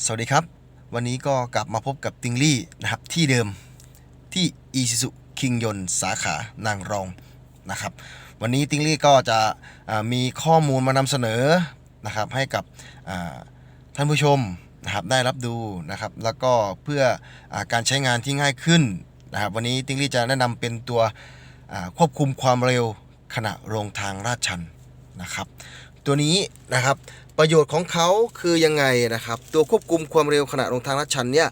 สวัสดีครับ วันนี้ก็กลับมาพบกับติงลี่นะครับที่เดิมที่ i s u z u คิงยนสาขานางรองนะครับ วันนี้ติงลี่ก็จะมีข้อมูลมานำเสนอนะครับให้กับท่านผู้ชมนะครับได้รับดูนะครับ แล้วก็เพื่ออการใช้งานที่ง่ายขึ้นนะครับ วันนี้ติงลี่จะแนะนำเป็นตัวควบคุมความเร็วขณะลงทางลาดชัน นะครับ ตัวนี้นะครับประโยชน์ของเขาคือยังไงนะครับ ตัวควบคุมความเร็วขณะลงทางลาดชันเนี่ย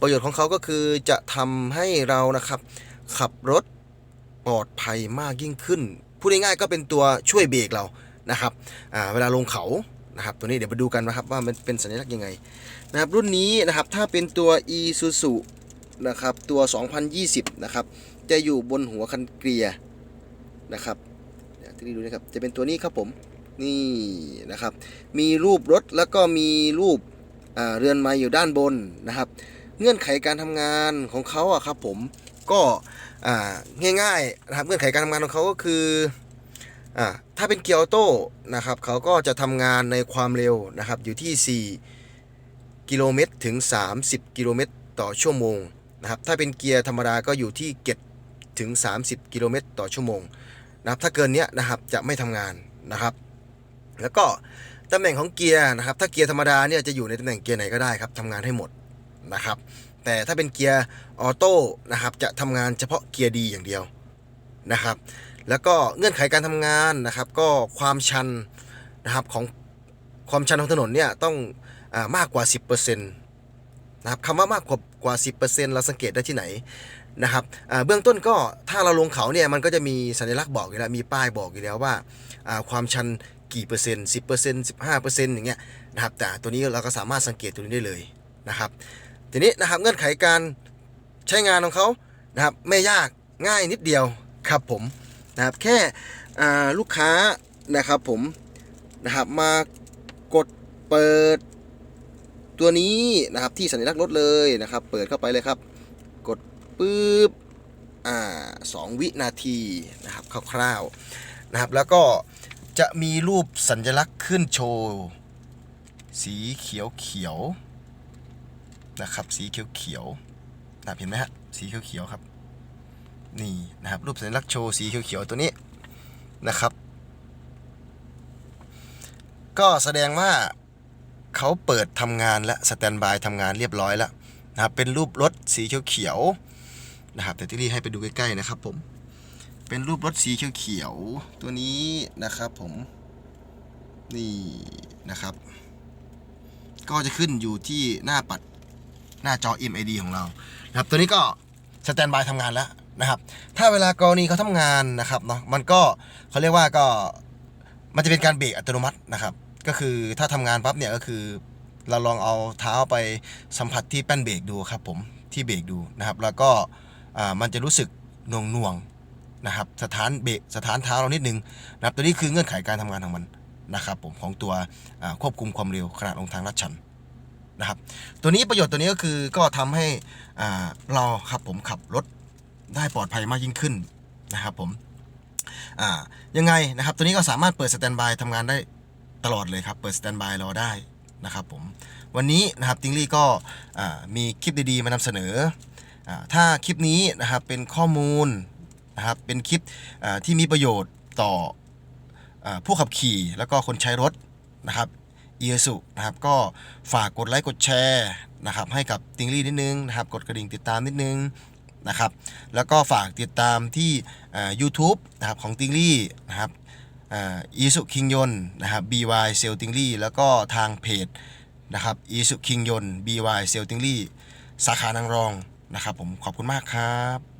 ประโยชน์ของเขาก็คือจะทำให้เรานะครับ ขับรถปลอดภัยมากยิ่งขึ้นพูดง่ายๆก็เป็นตัวช่วยเบรกเรานะครับเวลาลงเขานะครับ ตัวนี้เดี๋ยวมาดูกันนะครับว่ามันเป็นสัญลักษณ์ยังไงนะครับ รุ่นนี้นะครับถ้าเป็นตัว e s u z u นะครับตัว 2020 นะครับ จะอยู่บนหัวคันเกียร์นะครับ ที่นี่ดูนะครับจะเป็นตัวนี้ครับผมนี่นะครับ มีรูปรถแล้วก็มีรูปเรือนไม้อยู่ด้านบนนะครับ เงื่อนไขการทำงานของเขาอะครับผมก็ง่ายๆนะครับเงื่อนไขการทำงานของเขาก็คืออถ้าเป็นเกียร์ออโต้นะครับเขาก็จะทำงานในความเร็วนะครับอยู่ที่ 4 กิโลเมตรถึง 30 กิโลเมตรต่อชั่วโมงนะครับถ้าเป็นเกียร์ธรรมดาก็อยู่ที่7ถึง 30 กิโลเมตรต่อชั่วโมง นะครับถ้าเกินเนี้ยนะครับจะไม่ทำงานนะครับ แล้วก็ตำแหน่งของเกียร์นะครับ ถ้าเกียร์ธรรมดาเนี่ยจะอยู่ในตำแหน่งเกียร์ไหนก็ได้ครับทำงานให้หมดนะครับ แต่ถ้าเป็นเกียร์ออโต้นะครับจะทำงานเฉพาะเกียร์ดีอย่างเดียวนะครับ แล้วก็เงื่อนไขการทำงานนะครับ ก็ความชันนะครับของความชันของถนนเนี่ยต้องอมากกว่า 10%นะครับคำว่ามากกว่ากว่า 10%เราสังเกตได้ที่ไหน นะครับเบื้องต้นก็ถ้าเราลงเขาเนี่ยมันก็จะมีสัญลักษณ์บอกอยู่แล้วมีป้ายบอกอยู่แล้วว่าความชันกี่เปอร์เซ็นต์สิบเปอร์เซ็นต์สิบห้าเปอร์เซ็นต์อย่างเงี้ยนะครับแต่ตัวนี้เราก็สามารถสังเกตตัวนี้ได้เลยนะครับทีนี้นะครับเงื่อนไขการใช้งานของเขานะครับไม่ยากง่ายนิดเดียวครับผมนะครับแค่ลูกค้านะครับผมนะครับมากดเปิดตัวนี้นะครับที่สัญลักษณ์รถเลยนะครับ เปิดเข้าไปเลยครับ กด ปุ๊บอ่าสองวินาทีนะครับคร่าวๆนะครับ แล้วก็จะมีรูปสัญลักษณ์ขึ้นโชว์ สีเขียวเขียวนะครับสีเขียวเขียวนะครับเห็นไหมฮะสีเขียวเขียวครับนี่นะครับรูปสัญลักษณ์โชว์สีเขียวเขียวตัวนี้นะครับ ก็แสดงว่าเขาเปิดทำงานและสแตนบายทำงานเรียบร้อยแล้วนะครับเป็นรูปรถสีเขียวเขียว นะครับ แต่ที่นี่ให้ไปดูใกล้ๆนะครับผม เป็นรูปรถสีเขียวๆตัวนี้นะครับผมนี่นะครับ ก็จะขึ้นอยู่ที่หน้าปัดหน้าจอ MID ของเรานะครับ ตัวนี้ก็สแตนบายทำงานแล้วนะครับ ถ้าเวลากรณีเขาทำงานนะครับเนาะมันก็เขาเรียกว่าก็มันจะเป็นการเบรกอัตโนมัตินะครับ ก็คือถ้าทำงานปั๊บเนี่ยก็คือเราลองเอาเท้าไปสัมผัสที่แป้นเบรกดูครับผมที่เบรกดูนะครับ แล้วก็ มันจะรู้สึกหน่วงหน่วงๆนะครับสถานเบรกสถานเท้าเรานิดนึงนะครับตัวนี้คือเงื่อนไขการทำงานของมันนะครับผมของตัวควบคุมความเร็วขณะลงทางลาดชันนะครับตัวนี้ประโยชน์ตัวนี้ก็คือก็ทำให้เราครับผมขับรถได้ปลอดภัยมากยิ่งขึ้นนะครับผมยังไงนะครับตัวนี้ก็สามารถเปิดสแตนบายทำงานได้ตลอดเลยครับ เปิดสแตนบายรอได้นะครับผมวันนี้นะครับติงลี่ก็มีคลิปดีๆมานำเสนอ ถ้าคลิปนี้นะครับเป็นข้อมูลนะครับเป็นคลิปที่มีประโยชน์ต่ออผู้ขับขี่แล้วก็คนใช้รถนะครับเอียสุนะครับก็ฝากกดไลค์กดแชร์นะครับให้กับติงลี่นิดนึงนะครับกดกระดิ่งติดตามนิดนึงนะครับแล้วก็ฝากติดตามที่อ่า YouTube นะครับของติงลี่นะครับอีสุคิงยนนะครับ BY เซลติงลี่แล้วก็ทางเพจนะครับอีสุคิงยน BY เซลติงลี่สาขานางรอง นะครับผมขอบคุณมากครับ